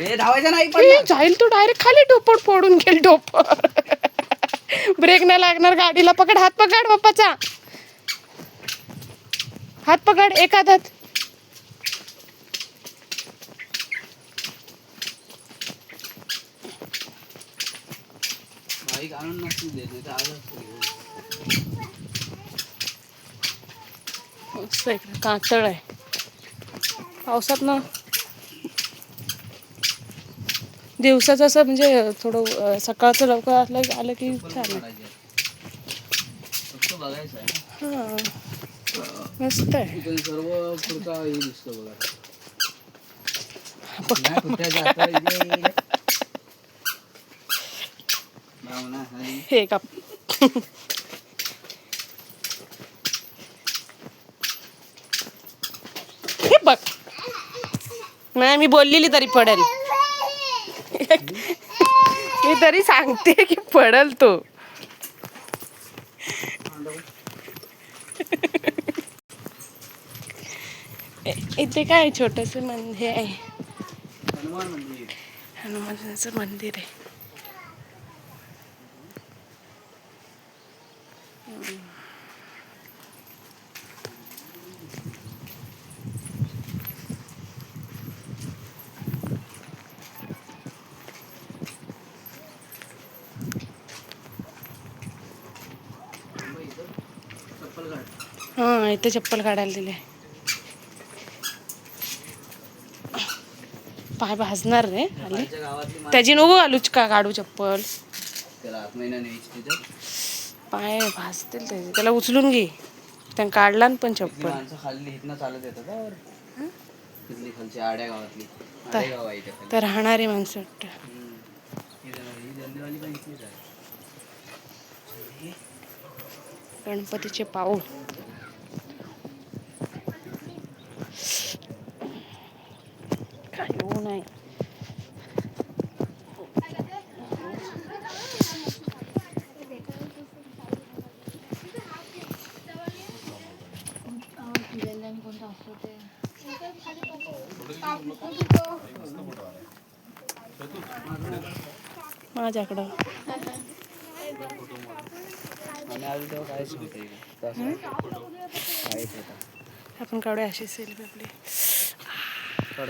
ए धावायचं नाही पण. ए, जाईल तू डायरेक्ट खाली डोपट फोडून गेल डोप ब्रेक नाही लागणार गाडीला पकड हात पकड पप्पाचा हात पकड नाही तर. मस्त इकडे कातळ आहे. पावसात ना दिवसाचं असं म्हणजे थोडं अं, सकाळचं लवकर असलं की- आलं की छान आहे काढायचे. फक्त बघायचं आहे ना. हा मस्त आहे सर्व पुढचा हे दिसतो बघा नाही, कुठल्या जाता इथे. भावना खाली. हे का हे बघ नाही मी बोललेली तरी पडेल मी तरी सांगते की पडल तो. इथे काय छोटस मंदिर आहे. हनुमान मंदिर हनुमानाचं मंदिर आहे. हा इथे चप्पल काढायला दिले. पाय भाजणार रे त्याची नको घालूच का काढू चप्पल? पाय भाजतील त्याचे त्याला उचलून घे. त्यानं काढला पण चप्पल. तर राहणारे माणसं वाटतं हम्म. ही जण- ही जल्लीवाली पण इथलीच आहे. गणपतीचे पाऊल. येऊ ऊन माझ्याकडं. आपण काढूया अशी सेल्फी आपली. काढ,